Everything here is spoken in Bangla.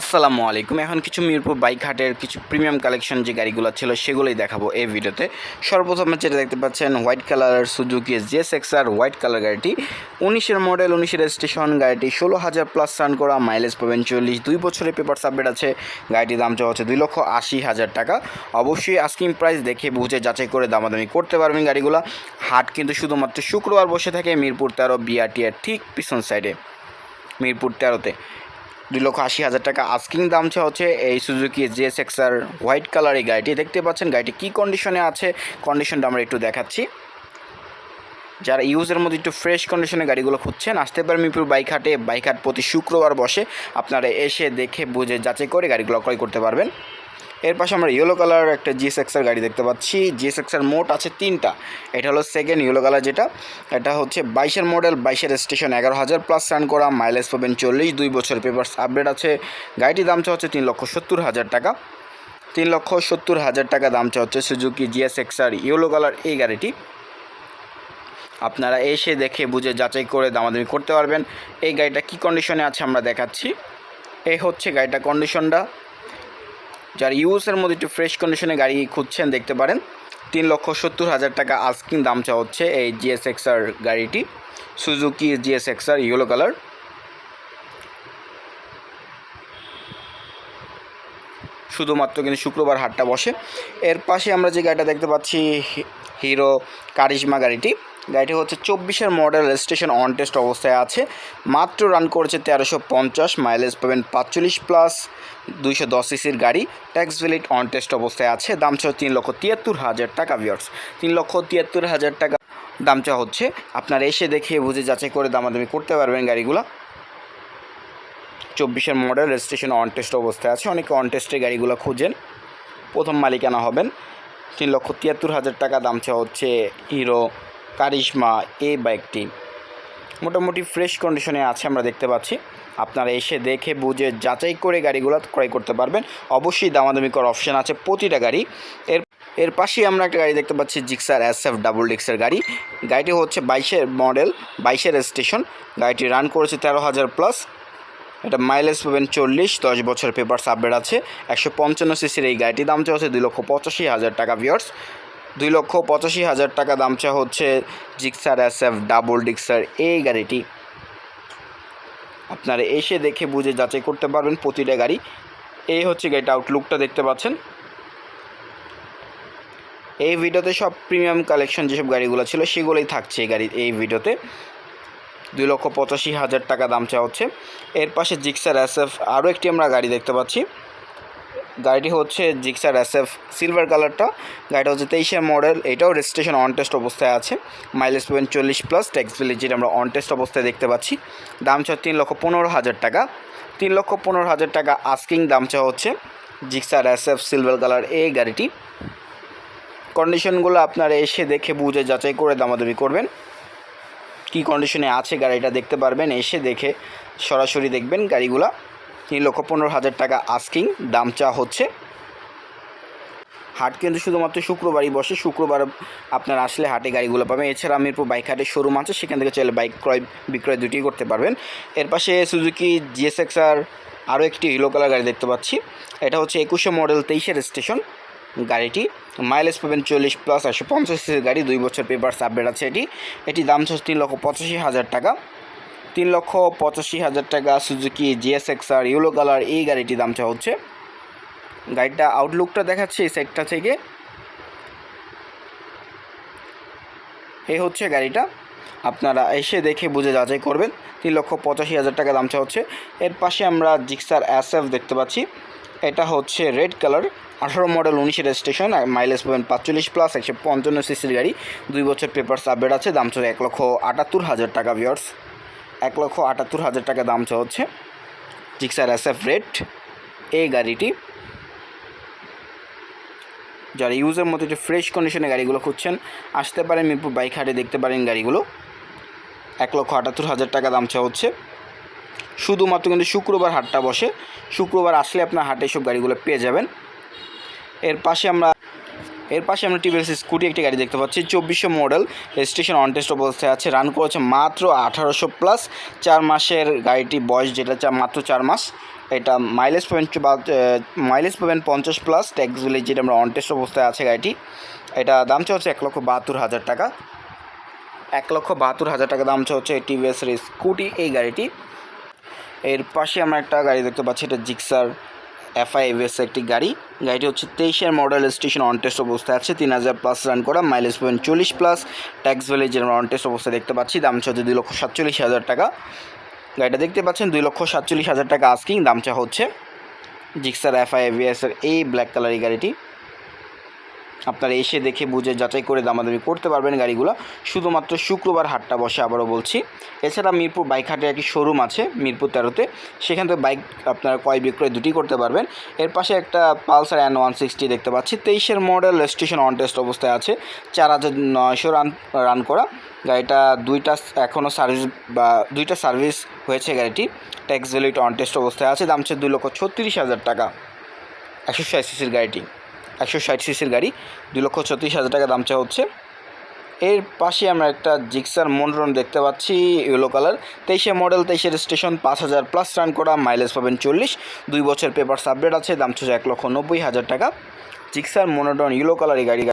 আসসালামু আলাইকুম। এখন কিছু মিরপুর বাইক হাটের কিছু প্রিমিয়াম কালেকশন যে গাড়িগুলো ছিল, সেগুলোই দেখাবো এই ভিডিওতে। সর্বপ্রথমে যেটা দেখতে পাচ্ছেন হোয়াইট কালারের Suzuki GS XR white colour গাড়িটি। উনিশের মডেল উনিশের স্টেশন গাড়িটি ষোলো হাজার প্লাস রান করা মাইলেজ পাবেন চল্লিশ। দুই বছরের পেপার সাবমিট আছে, গাড়িটির দাম চাওয়া হচ্ছে দুই লক্ষ আশি হাজার টাকা। অবশ্যই আস্কিং প্রাইস দেখে বুঝে যাচাই করে দামাদামি করতে পারবেন গাড়িগুলো। হাট কিন্তু শুধুমাত্র শুক্রবার বসে থাকে মিরপুর তেরো বিআরটিআর ঠিক পিছন সাইডে মিরপুর তেরোতে। দুই লক্ষ আশি হাজার টাকা। আস্কিং দাম হচ্ছে এই Suzuki GS XR white colour এই গাড়িটি। দেখতে পাচ্ছেন গাড়িটি কী কন্ডিশনে আছে? কন্ডিশনটা আমরা একটু দেখাচ্ছি। যারা ইউজের মধ্যে একটু ফ্রেশ কন্ডিশনে গাড়িগুলো খুঁজছেন, আসতে পারে মিপুর বাইক হাটে বাইক হাট প্রতি শুক্রবার বসে আপনারা এসে দেখে, বুঝে, যাচাই করে গাড়িগুলো ক্রয় করতে পারবেন। এর পাশে আমরা ইয়েলো কালার একটা জিএস এক্সার গাড়ি দেখতে পাচ্ছি। জিএস এক্সার মোট আছে তিনটা। এটা হলো সেকেন্ড ইয়েলো কালার যেটা। এটা হচ্ছে বাইশের মডেল বাইশের স্টেশন এগারো হাজার প্লাস রান করা মাইলেজ পাবেন চল্লিশ, দুই বছর পেপার্স আপডেট আছে। গাড়িটির দাম হচ্ছে তিন লক্ষ সত্তর হাজার টাকা। তিন লক্ষ সত্তর হাজার টাকা দাম হচ্ছে Suzuki GS XR yellow colour এই গাড়িটি। আপনারা এসে দেখে বুঝে যাচাই করে দামাদামি করতে পারবেন। এই গাড়িটা কী কন্ডিশনে আছে আমরা দেখাচ্ছি। এই হচ্ছে গাড়িটা কন্ডিশনটা যারা ইউএসের মধ্যে একটু ফ্রেশ কন্ডিশনে গাড়ি খুঁজছেন, দেখতে পারেন। তিন লক্ষ সত্তর হাজার টাকা আস্কিং দাম চা হচ্ছে এই জিএস এক্সার গাড়িটি। Suzuki GS XR yellow colour শুধুমাত্র কিন্তু শুক্রবার হাটটা বসে। এর পাশে আমরা যে গাড়িটা দেখতে পাচ্ছি হিরো কারিশমা গাড়িটি। গাড়িটি হচ্ছে চব্বিশের মডেল রেজিস্ট্রেশন অন টেস্ট অবস্থায় আছে। মাত্র রান করেছে তেরোশো পঞ্চাশ মাইলেজ পাবেন পাঁচচল্লিশ প্লাস দুইশো দশ সিসির গাড়ি। ট্যাক্স ভ্যালিড অন টেস্ট অবস্থায় আছে। দাম ছিল তিন লক্ষ তিয়াত্তর হাজার টাকা ভিওর্স তিন লক্ষ তিয়াত্তর হাজার টাকা। দাম চা হচ্ছে। আপনারা এসে দেখে বুঝে যাচাই করে দামাদামি করতে পারবেন গাড়িগুলো। চব্বিশের মডেল রেজিস্ট্রেশন অন টেস্ট অবস্থায় আছে। অনেকে অন টেস্টের গাড়িগুলো খুঁজেন। প্রথম মালিকানা হবেন। তিন লক্ষ তিয়াত্তর হাজার টাকা, দাম চা হচ্ছে হিরো কারিশমা এই বাইকটি মোটামুটি ফ্রেশ কন্ডিশনে আছে, আমরা দেখতে পাচ্ছি। আপনারা এসে দেখে বুঝে যাচাই করে গাড়িগুলো ক্রয় করতে পারবেন। অবশ্যই দামাদামি করার অপশান আছে প্রতিটা গাড়ি। এর এর পাশেই আমরা একটা গাড়ি দেখতে পাচ্ছি জিক্সার এস এফ ডাবল ডিক্সের গাড়ি। গাড়িটি হচ্ছে বাইশের মডেল বাইশের স্টেশন গাড়িটি রান করেছে তেরো হাজার প্লাস এটা মাইলেজ পাবেন চল্লিশ, দশ বছর পেপার আপডেট আছে। একশো পঞ্চান্ন সিসির এই গাড়িটির দাম চলছে দুই লক্ষ পঁচাশি হাজার টাকা ভিওর্স দুই লক্ষ পঁচাশি হাজার টাকা দামচা হচ্ছে জিক্সার এস এফ ডাবল ডিক্সার এই গাড়িটি। আপনারা এসে দেখে বুঝে যাচাই করতে পারবেন প্রতিটা গাড়ি। এই হচ্ছে গাড়িটা আউটলুকটা দেখতে পাচ্ছেন। এই ভিডিওতে সব প্রিমিয়াম কালেকশন যেসব গাড়িগুলো ছিল সেগুলোই থাকছে এই গাড়ি এই ভিডিওতে। দুই লক্ষ পঁচাশি হাজার টাকা দাম চাওয়া হচ্ছে। এর পাশে জিক্সার এস এফ আরও একটি আমরা গাড়ি দেখতে পাচ্ছি। গাড়িটি হচ্ছে জিক্সার এস এফ সিলভার কালারটা। গাড়িটা হচ্ছে তেইশের মডেল, এটাও রেজিস্ট্রেশন অন টেস্ট অবস্থায় আছে। মাইলেজ পাবেন চল্লিশ প্লাস ট্যাক্স ভ্যালি যেটা আমরা অন টেস্ট অবস্থায় দেখতে পাচ্ছি। দাম চাও তিন লক্ষ পনেরো হাজার টাকা। তিন লক্ষ পনেরো হাজার টাকা আস্কিং দাম চাওয়া হচ্ছে Gixxer S F silver colour এই গাড়িটি। কন্ডিশনগুলো আপনারা এসে দেখে বুঝে যাচাই করে দামাদামি করবেন। কী কন্ডিশনে আছে গাড়িটা দেখতে পারবেন, এসে দেখে সরাসরি দেখবেন গাড়িগুলা। তিন লক্ষ পনেরো হাজার টাকা আস্কিং দাম চা হচ্ছে। হাট কিন্তু শুধুমাত্র শুক্রবারই বসে, শুক্রবার আপনার আসলে হাটে গাড়িগুলো পাবেন। এছাড়া মিরপুর বাইক হাটের শোরুম আছে, সেখান থেকে চাইলে বাইক ক্রয়, বিক্রয় দুটি করতে পারবেন। এর পাশে সুজুকি জিএসএক্স আর আরও একটি হিলো কালার গাড়ি দেখতে পাচ্ছি। এটা হচ্ছে একুশে মডেল তেইশের স্টেশন গাড়িটি। মাইলেজ পাবেন চল্লিশ প্লাস একশো পঞ্চাশ গাড়ি, দুই বছর পেপার আপডেট আছে এটি। এটি দাম হচ্ছে তিন লক্ষ পঁচাশি হাজার টাকা। তিন লক্ষ পঁচাশি হাজার টাকা Suzuki GSX R yellow colour এই গাড়িটির দাম চা হচ্ছে। গাড়িটা আউটলুকটা দেখাচ্ছে এই সাইডটা থেকে। এই হচ্ছে গাড়িটা। আপনারা এসে দেখে বুঝে যাচাই করবেন। তিন লক্ষ পঁচাশি হাজার টাকা দাম চা হচ্ছে। এর পাশে আমরা জিক্সার এস দেখতে পাচ্ছি। এটা হচ্ছে রেড কালার। আঠারো মডেল উনিশের রেজিস্ট্রেশন মাইলেজ পাবেন পাঁচচল্লিশ প্লাস একশো পঞ্চান্ন সিসির গাড়ি। দুই বছর পেপার আপডেট আছে, দাম চলে এক লক্ষ আটাত্তর হাজার টাকা ভিওর্স এক লক্ষ আটাত্তর হাজার টাকা দাম চা হচ্ছে। জিক্সার এস এফ রেড এই গাড়িটি। যারা ইউজের মতো একটু ফ্রেশ কন্ডিশনে গাড়িগুলো খুঁজছেন, আসতে পারেন মিরপুর বাইক হাটে, দেখতে পারেন গাড়িগুলো। এক লক্ষ আটাত্তর হাজার টাকা দাম চা হচ্ছে। শুধুমাত্র কিন্তু শুক্রবার হাটটা বসে। শুক্রবার আসলে আপনার হাটে সব গাড়িগুলো পেয়ে যাবেন। এর পাশে আমরা এর পাশে আমরা টিভিএস স্কুটি একটি গাড়ি দেখতে পাচ্ছি, চব্বিশশো মডেল, রেজিস্ট্রেশন অন টেস্ট অবস্থায় আছে রান করেছে মাত্র আঠারোশো প্লাস চার মাসের গাড়িটি বয়স যেটা মাত্র চার মাস, এটা মাইলেজ পাবেন মাইলেজ পাবেন পঞ্চাশ প্লাস ট্যাক্স ভিলেজ যেটা আমরা অন টেস্ট অবস্থায় আছে গাড়িটি। এটা দাম হচ্ছে এক লক্ষ বাহাত্তর হাজার টাকা। এক লক্ষ বাহাত্তর হাজার টাকা দাম হচ্ছে টিভিএস স্কুটি, এই গাড়িটি। এর পাশে আমরা একটা গাড়ি দেখতে পাচ্ছি, এটা জিক্সার এফআই এভিএস একটি গাড়ি। গাড়িটি হচ্ছে তেইশের মডেল, স্টেশন অনটেস্ট অবস্থায় আছে। তিন হাজার প্লাস রান করা মাইলেজ পয়েন্ট চল্লিশ প্লাস ট্যাক্স ভ্যালি যেটা আমরা অন টেস্ট অবস্থায় দেখতে পাচ্ছি, দাম হচ্ছে দুই লক্ষ সাতচল্লিশ হাজার টাকা। গাড়িটা দেখতে পাচ্ছেন, দুই লক্ষ সাতচল্লিশ হাজার টাকা আস্কিং দামটা হচ্ছে। জিক্সার এফআইএভিএসের এই ব্ল্যাক কালার এই গাড়িটি। আপনারা এসে দেখে বুঝে যাচাই করে দামাদামি করতে পারবেন গাড়িগুলো। শুধুমাত্র শুক্রবার হাটটা বসে আবারও বলছি। এছাড়া মিরপুর বাইক হাটের একটি শোরুম আছে, মিরপুর তেরোতে। সেখান থেকে বাইক আপনারা ক্রয় বিক্রয় দুটি করতে পারবেন। এর পাশে একটা পালসার অ্যান ওয়ান সিক্সটি দেখতে পাচ্ছি। তেইশের মডেল রেজিস্ট্রেশন অন টেস্ট অবস্থায় আছে। চার হাজার নয়শো রান রান করা। গাড়িটা দুইটা এখনও সার্ভিস বা দুইটা সার্ভিস হয়েছে গাড়িটি। ট্যাক্স ভ্যালিটা অন টেস্ট অবস্থায় আছে। দাম হচ্ছে দুই লক্ষ ছত্রিশ হাজার টাকা। একশো ষাট সিসির গাড়িটি। একশো ষাট সিসির গাড়ি, দুই লক্ষ ছত্রিশ হাজার টাকা দাম চা হচ্ছে। এর পাশে আমরা একটা জিক্সার মনরন দেখতে পাচ্ছি, ইয়েলো কালার। তেইশে মডেল তেইশের স্টেশন পাঁচ হাজার প্লাস রান করা, মাইলেজ পাবেন চল্লিশ। দুই বছর পেপার সাবডেট আছে, দাম চলছে এক লক্ষ নব্বই হাজার টাকা। জিক্সার মনরন ইয়েলো কালার এই গাড়ি